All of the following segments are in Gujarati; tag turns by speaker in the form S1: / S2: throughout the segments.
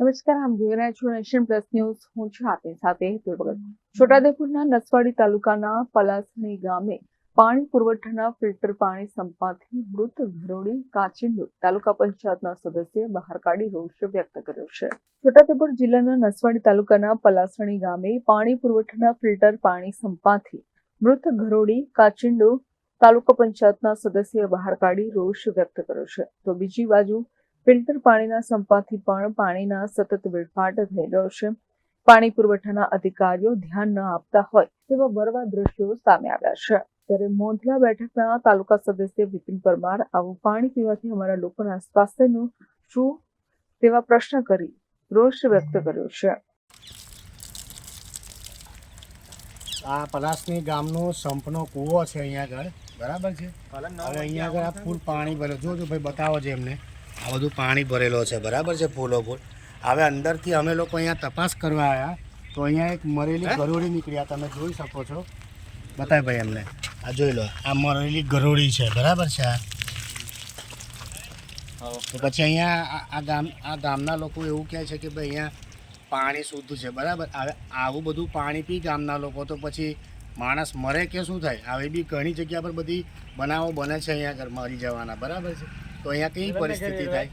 S1: નમસ્કાર આમ જોઈ રહ્યા છો નેશન પ્લસ ન્યૂઝ હું છું આપની સાથે દુર્ભગત ભગત. છોટાઉદેપુરના નસવાડી તાલુકાના પલાસણી ગામે પાણી પુરવઠાના ફિલ્ટર પાણી સંપાથી મૃત ઘરોડી કાચિંડુ તાલુકા પંચાયતના સદસ્ય બહાર કાઢી રોષ વ્યક્ત કર્યો છે. છોટાઉદેપુર જિલ્લાના નસવાડી તાલુકાના પલાસણી ગામે પાણી પુરવઠાના ફિલ્ટર પાણી સંપાથી મૃત ઘરોડી કાચિંડુ તાલુકા પંચાયતના સદસ્ય બહાર કાઢી રોષ વ્યક્ત કર્યો છે. તો બીજી બાજુ ફિલ્ટર પાણીના સંપાથી પણ પાણીના સતત વેડફાટ થઈ રહ્યો છે. પાણી પુરવઠાના અધિકારીઓ ધ્યાન ન આપતા હોય તેવા બરવા દ્રશ્યો સામે આવ્યા છે. ત્યારે મોંધલા બેઠકના તાલુકા સદસ્ય વિપિન પરમાર આવું પાણી પીવાથી અમારા લોકોના સ્વાસ્થ્યનું શું તેવા પ્રશ્ન કરી રોષ વ્યક્ત કર્યો છે.
S2: આ પલાસની ગામનો સંપનો કૂવો છે અહીંયા આગળ. બરાબર છે? હવે અહીંયા આગળ આ ફૂલ પાણી ભરે જોજો ભાઈ બતાવો છે એમને. આ બધું પાણી ભરેલો છે બરાબર છે ફૂલો ફૂલ. હવે અંદરથી અમે લોકો અહીંયા તપાસ કરવા આવ્યા તો અહીંયા એક મરેલી ગરોળી નીકળ્યા તમે જોઈ શકો છો. બતાય ભાઈ એમને આ જોઈ લો આ મરેલી ગરોળી છે બરાબર છે આ. તો પછી અહીંયા આ- આ ગામ આ ગામના લોકો એવું કહે છે કે ભાઈ અહીંયા પાણી શુદ્ધ છે બરાબર? હવે આવું બધું પાણી પી ગામના લોકો તો પછી માણસ મરે કે શું થાય? આવી બી ઘણી જગ્યા પર બધી બનાવો બને છે અહીંયા આગળ મરી જવાના બરાબર છે? તો અહીંયા કઈ પરિસ્થિતિ થાય?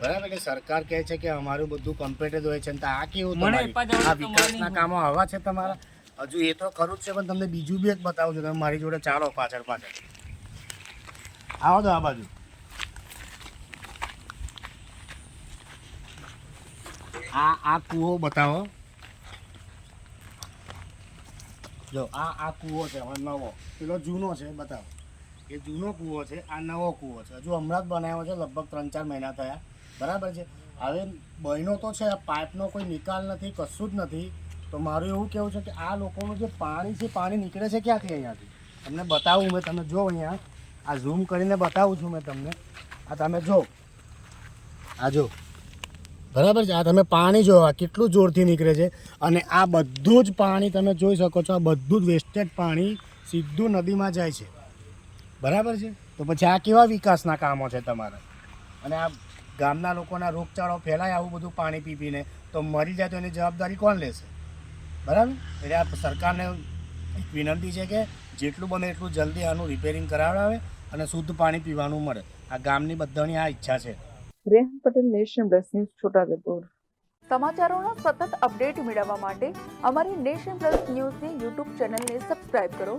S2: બરાબર એટલે સરકાર કહે છે કે અમારું બધું કમ્પ્લીટેડ હોય છે તો આ કેવું તમારી? આ વિકાસના કામો આવા છે તમારા? હજુ એ તો ખરું જ છે પણ તમને બીજું બી એક બતાવું છું તમે મારી જોડે ચાલો પાછળ પાછળ. આવો તો આ બાજુ. આ આ કૂવો બતાવો. જો આ આ કૂવો છે નવો. પેલો જૂનો છે બતાવો. એ જૂનો કૂવો છે, આ નવો કૂવો છે. હજુ હમણાં જ બનાવ્યો છે, લગભગ ત્રણ ચાર મહિના થયા. બરાબર છે? હવે બહેનો તો છે પાઇપનો કોઈ નિકાલ નથી, કશું જ નથી. તો મારું એવું કહેવું છે કે આ લોકોનું જે પાણી છે, પાણી નીકળે છે ક્યાંથી અહીંયાથી? તમને બતાવું મેં, તમે જો અહીંયા. આ ઝૂમ કરીને બતાવું છું મેં તમને. આ તમે જો. આ જો. બરાબર છે? આ તમે પાણી જો, આ કેટલું જોરથી નીકળે છે. અને આ બધું જ પાણી તમે જોઈ શકો છો, આ બધું જ વેસ્ટેડ પાણી સીધું નદીમાં જાય છે. બરાબર છે? તો પછી આ કેવા વિકાસના કામો છે તમારા? અને આ ગામના લોકોના રોગચાળો ફેલાય આવું બધું પાણી પી પીને તો મરી જાય તો એની જવાબદારી કોણ લેશે? બરાબર? એટલે આ સરકારને એક વિનંતી છે કે જેટલું બને એટલું જલ્દી આનું રિપેરિંગ કરાવડાવે અને શુદ્ધ પાણી પીવાનું મળે. આ ગામની બધાની આ ઈચ્છા છે.
S1: Rehan Patel nation plus news Chhota Udepur
S3: સમાચારોનો સતત અપડેટ મેળવવા માટે અમારી નેશન પ્લસ ન્યૂઝની યુટ્યુબ ચેનલને સબસ્ક્રાઇબ કરો.